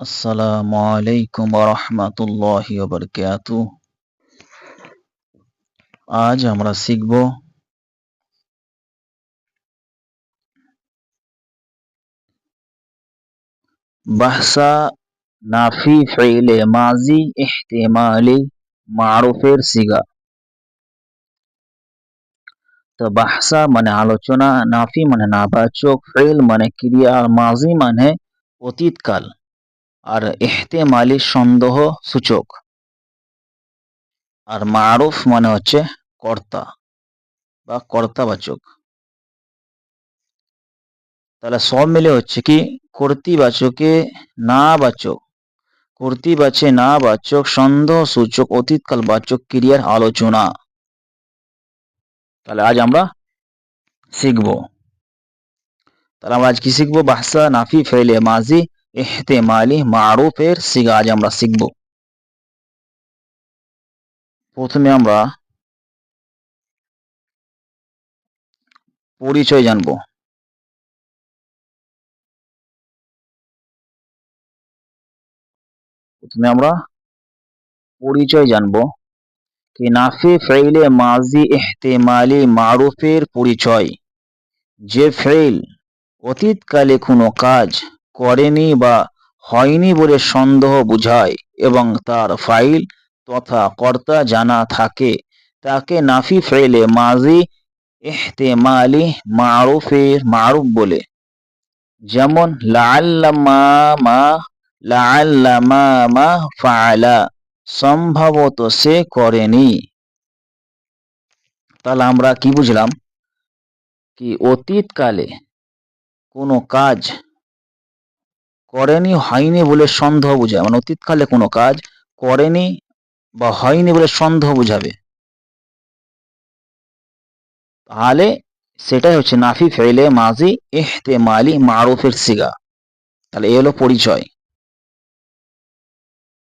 আসসালামু আলাইকুম রহমতুল্লাহি বরকাত আজ আমরা শিখব বাহসা নাফি ফেলে মাজি ইহতেমালি মারুফের সিগা তো বাহসা মানে আলোচনা নাফি মানে নাবাচক ফেল মানে ক্রিয়া মাজি মানে অতীতকাল আর ইহতেমালি সন্দেহ সূচক। আর মারুফ মানে হচ্ছে কর্তা বা কর্তাবাচক। তাহলে সব মিলে হচ্ছে কি? কর্তৃবাচকে না বাচক কর্তৃবাচে না বাচক সন্দেহ সূচক, অতীতকাল বাচক, ক্রিয়ার আলোচনা। তাহলে আজ আমরা শিখব। তাহলে আমরা আজ কি শিখব? বাহসা নাফি ফেলে মাজি এহতেমালি মারুফের সিগা আজ আমরা শিখব। প্রথমে আমরা পরিচয় জানব। প্রথমে আমরা পরিচয় জানব কি নাফি ফেইলে মাজি এহতেমালি মারুফের পরিচয়। যে ফেইল অতীতকালে কোনো কাজ করেনি বা হয়নি বলে সন্দেহ বুঝায় এবং তার ফাইল তথা কর্তা জানা থাকে। তাকে নাফি ফেলে মাজি এহতেমালি মারুফের মারুফ বলে। যেমন ফালা সম্ভবত সে করেনি। তাহলে আমরা কি বুঝলাম? কি অতীতকালে কোনো কাজ করেনি, হয়নি বলে সন্দেহ বুঝায় মানে অতীতকালে কোনো কাজ করেনি বা হয়নি বলে সন্দেহ বুঝাবে। তাহলে সেটাই হচ্ছে নাফি ফেলে মাজি এহতে মালি মারুফের সিগা। তাহলে এ হলো পরিচয়।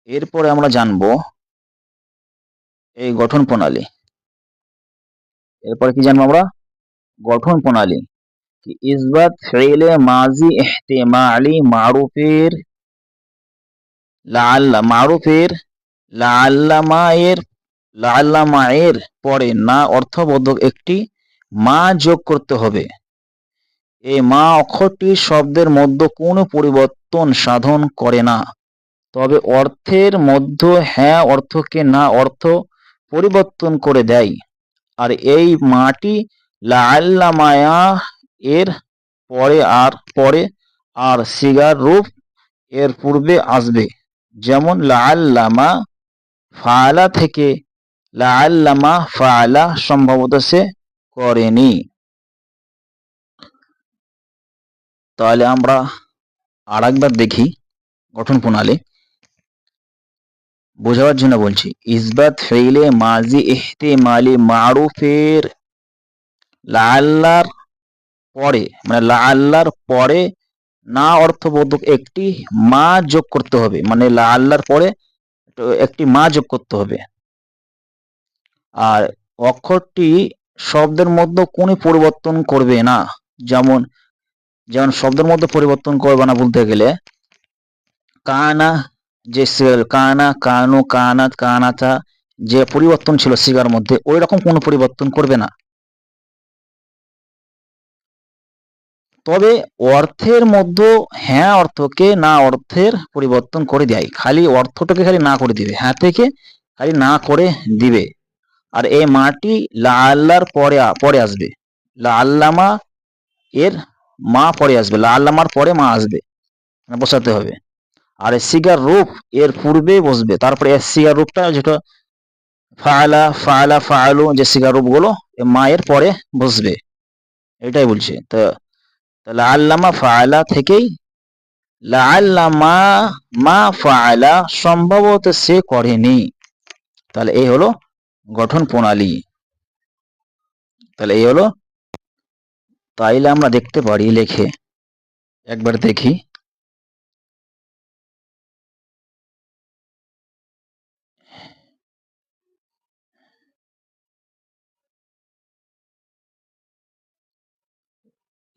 এরপরে আমরা জানব এই গঠন প্রণালী। এরপরে কি জানব আমরা? গঠন প্রণালী। ইসবাত ফেলে মাজি এহতেমালি মারুফের লাল্লা মারুফের লাল্লামায়ের লাল্লামায়ের পরে না অর্থবোধক একটি মা যোগ করতে হবে। এই মা অক্ষরটি শব্দের মধ্যে কোনো পরিবর্তন সাধন করে না। তবে অর্থের মধ্যে হ্যাঁ অর্থকে না অর্থ পরিবর্তন করে দেয়। আর এই মাটি লাল্লামায়া এর পরে আর পরে আর সিগার রূপ এর পূর্বে আসবে। যেমন লাল্লামা ফালা থেকে লাল্লামা ফালা সম্ভবত সে করেনি। তাহলে আমরা আর একবার দেখি গঠন প্রণালী। বোঝাবার জন্য বলছি, ইসবাত ফেইলে মাজি মালি মারুফের লাল্লার পরে মানে লাল্লার পরে না অর্থবোধক একটি মা যোগ করতে হবে। মানে লাল্লার পরে একটি মা যোগ করতে হবে। আর অক্ষরটি শব্দের মধ্যে কোনো পরিবর্তন করবে না। যেমন যেমন শব্দের মধ্যে পরিবর্তন করবে না বলতে গেলে, কানা যে কানা, কানু, কানাত কানাথা যে পরিবর্তন ছিল সিগার মধ্যে, ওই রকম কোনো পরিবর্তন করবে না। তবে অর্থের মধ্যে হ্যাঁ অর্থকে না অর্থের পরিবর্তন করে দেয়। খালি অর্থটাকে খালি না করে দিবে। হ্যাঁ থেকে খালি না করে দিবে। আর এই মাটি লাল্লার পরে পরে আসবে। লাল্লামা এর মা পরে আসবে। লাল্লামার পরে মা আসবে। মানে বসাতে হবে। আর সিগার রূপ এর পূর্বে বসবে। তারপরে সিগার রূপটা যেটা ফায়লা ফায়লা ফায়লু যে সিগার রূপগুলো মায়ের পরে বসবে। এটাই বলছে। তো তাহলে আল্লামা ফায়লা থেকেই লাল্লামা মা ফায়লা সম্ভবত সে করেনি। তাহলে এই হলো গঠন প্রণালী। তাহলে এই হলো, তাইলে আমরা দেখতে পারি লেখে। একবার দেখি।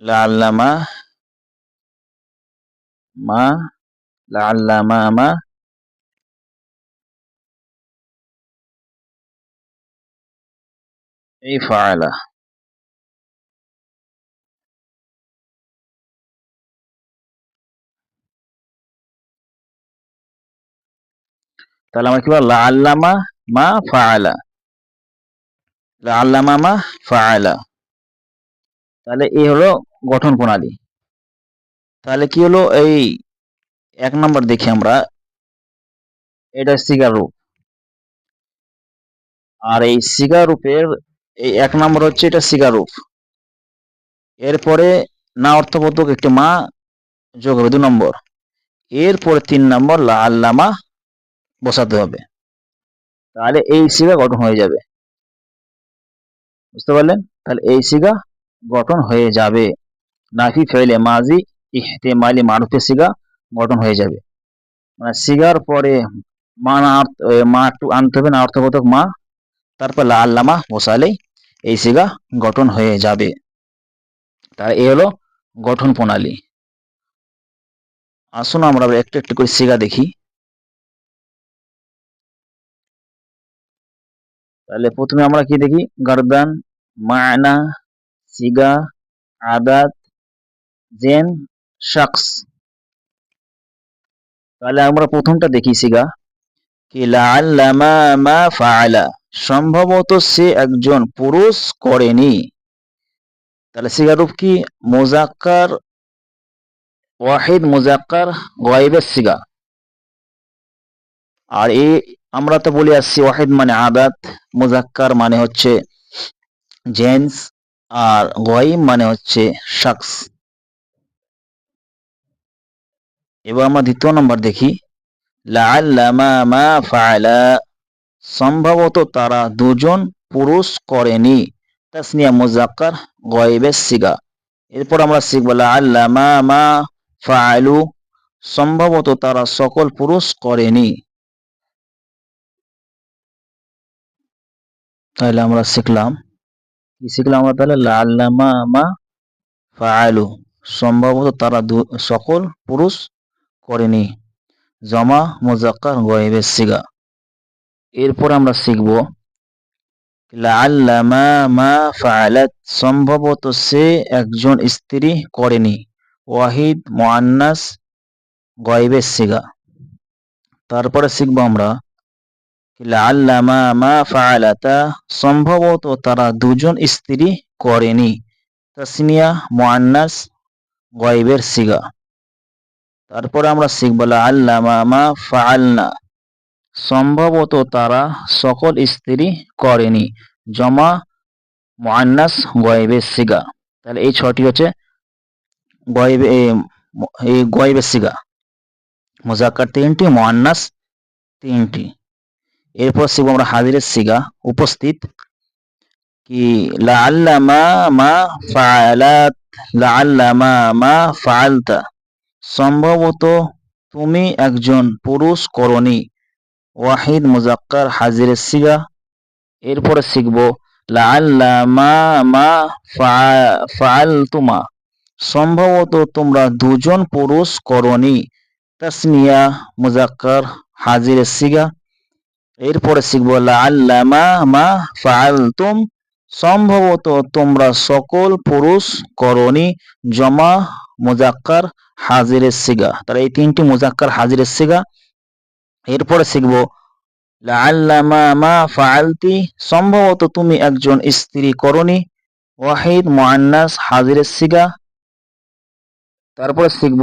লাল্লামা মা লাআল্লামা মা এই ফাআলা তাহলে আমরা কি বলব লাআল্লামা মা ফাআলা লাআল্লামা মা ফাআলা তাহলে এই হলো গঠন প্রণালী। তাহলে কি হলো? এই এক নম্বর দেখি আমরা। এটা সিগার রূপ। আর এই সিগার রূপের এই এক নম্বর হচ্ছে এটা সিগার রূপ। এরপরে না অর্থবোধক একটি মা যোগ হবে দু নম্বর। এরপরে তিন নম্বর লা বসাতে হবে। তাহলে এই সিগা গঠন হয়ে যাবে। বুঝতে পারলেন? তাহলে এই সিগা গঠন হয়ে যাবে। নাফি ফেলে মাজি ইহতেমালি মারুফে সিগা গঠন হয়ে যাবে। মানে সিগার পরে মা না মা একটু আনতে হবে না, অর্থবোধক মা, তারপর লা আল্লামা বসালেই এই সিগা গঠন হয়ে যাবে। তাহলে এ হলো গঠন প্রণালী। আসুন আমরা একটু একটু করে সিগা দেখি। তাহলে প্রথমে আমরা কি দেখি? গারদান, মায়না, সিগা, আদাত জেন শাকস তাহলে আমরা প্রথমটা দেখি সিগা। মা ফাআলা। সম্ভবত সে একজন পুরুষ করেনি। তাহলে সিগারুপ কি? মোজাক্কার, ওয়াহিদ মুজাক্কার গায়েবের সিগা। আর এ, আমরা তো বলে আসছি ওয়াহিদ মানে আদাত, মুজাক্কার মানে হচ্ছে জেন্টস আর গাইব মানে হচ্ছে শাকস এবার আমরা দ্বিতীয় নম্বর দেখি। মা সম্ভবত তারা দুজন পুরুষ করেনি। তাসনিয়া মুজাক্কার গায়েবের সিগা। এরপর আমরা শিখব লাআল্লামা মা সম্ভবত তারা সকল পুরুষ করেনি। তাহলে আমরা শিখলাম। কি শিখলাম আমরা তাহলে? লাল্লামা মা ফাআলু। সম্ভবত তারা সকল পুরুষ করেনি। জমা মোজাক্কার গয়েবের সিগা। এরপর আমরা শিখব মা সম্ভবত সে একজন স্ত্রী করেনি। ওয়াহিদ মোয়ান্নাস গয়েবের সিগা। তারপরে শিখব আমরা মা সম্ভবত তারা দুজন স্ত্রী করেনি। তাসনিয়া, মুআন্নাস, গয়বের সিগা। তারপরে আমরা শিখব আল্লামা সম্ভবত তারা সকল স্ত্রী করেনি, জমা মুআন্নাস গয়বের সিগা। তাহলে এই ছটি হচ্ছে গয়েবে, এই গয়বের সিগা। মুজাক্কার তিনটি, মুআন্নাস তিনটি। এরপর শিখব আমরা হাজিরের সিগা উপস্থিত। কি, লাআল্লামা মা ফাআলাত, লাআল্লামা মা ফাআলতা। সম্ভবত তুমি একজন পুরুষ করণী। ওয়াহিদ মুজাক্কার হাজিরের সিগা এরপরে শিখব ফাআলতুমা। সম্ভবত তোমরা দুজন পুরুষ করণী। তাসনিয়া মুজাক্কার হাজিরের সিগা এরপরে শিখব আল্লামা মা ফাআলতুম। সম্ভবত তোমরা সকল পুরুষ করনি জমা মুজাক্কার হাজিরের সিগা। তাহলে এই তিনটি মুজাক্কার হাজিরের সিগা। এরপরে শিখব আল্লামা মা সম্ভবত তুমি একজন স্ত্রী করনি। ওয়াহিদ, মুআন্নাস হাজিরের সিগা। তারপরে শিখব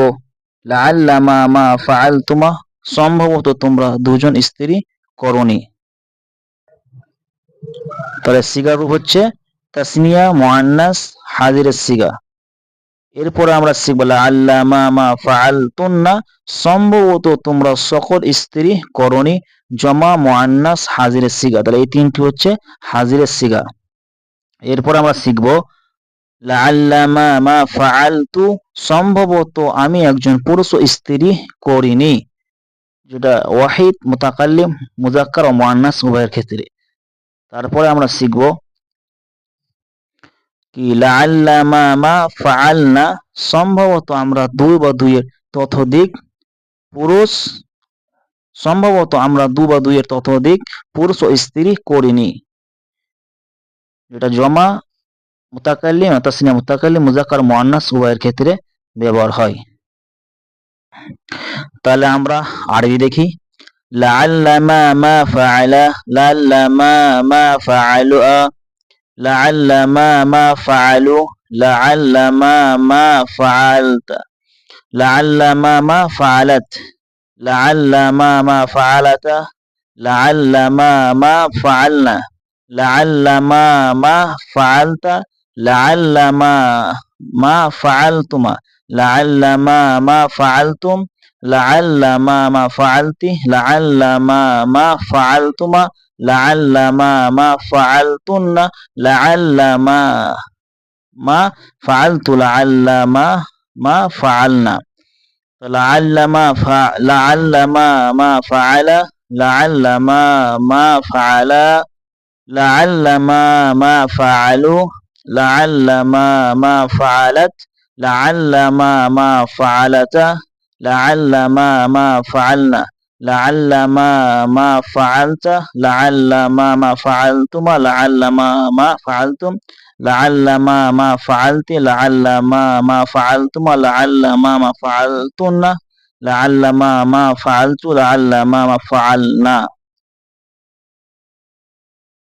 আল্লামা মা ফাআলতুমা, সম্ভবত তোমরা দুজন স্ত্রী করণী তাহলে সিগার রূপ হচ্ছে তাসনিয়া মোয়ান্নাস হাজিরের সিগা। এরপরে আমরা শিখব আল্লামা মা ফাআলতুন্না, সম্ভবত তোমরা সকল স্ত্রী করণী জমা মোয়ান্নাস হাজিরের সিগা তাহলে এই তিনটি হচ্ছে হাজিরের সিগা এরপর আমরা শিখব মা ফাআলতু, সম্ভবত আমি একজন পুরুষ স্ত্রী করিনি, যেটা ওয়াহিদ, মোতাকাল্লিম মুজাক্কার ও মোয়ান্নাস উভয়ের ক্ষেত্রে। তারপরে আমরা শিখব কি লাআল্লামা মা ফাআলনা, সম্ভবত আমরা দুই বা দুইয়ের ততোধিক পুরুষ, সম্ভবত আমরা দু বা দুইয়ের ততোধিক পুরুষ ও স্ত্রী করিনি। যেটা জমা, মুতাকাল্লিম তাসনিয়া মুতাকাল্লিম, মুজাক্কার, মুআন্নাস উভয়ের ক্ষেত্রে ব্যবহার হয়। তাহলে আমরা আরবি দেখি। লাআল্লামা মা ফাআলা লাআল্লামা মা ফাআলু লাআল্লামা মা ফাআলু লাআল্লামা মা ফাআলতা লাআল্লামা মা ফাআলাত লাআল্লামা মা ফাআলাতা লাআল্লামা মা ফাআলনা লাআল্লামা মা ফাআলতা লাআল্লামা মা ফাআলতুমা লাআল্লামা মা ফাআলতুম লাআল্লামা মা ফাআলতি লাআল্লামা মা ফাআলতুমা লাআল্লামা মা ফাআলতুন্না লাআল্লামা মা ফাআলতু লাআল্লামা মা ফাআলনা লাআল্লামা ফা লাআল্লামা মা ফাআলা লাআল্লামা মা ফাআলা লাআল্লামা মা ফাআলু লাআল্লামা মা ফাআলাত লাআল্লামা মা ফাআলাতা লাআল্লামা মা ফাআলনা লাআল্লামা মা ফাআলতা লাআল্লামা মা ফাআলতুমা লাআল্লামা মা ফাআলতুম লাআল্লামা মা ফাআলতি লাআল্লামা মা ফাআলতুমা লাআল্লামা মা ফাআলতুন্না লাআল্লামা মা ফাআলতু লাআল্লামা মা ফাআলনা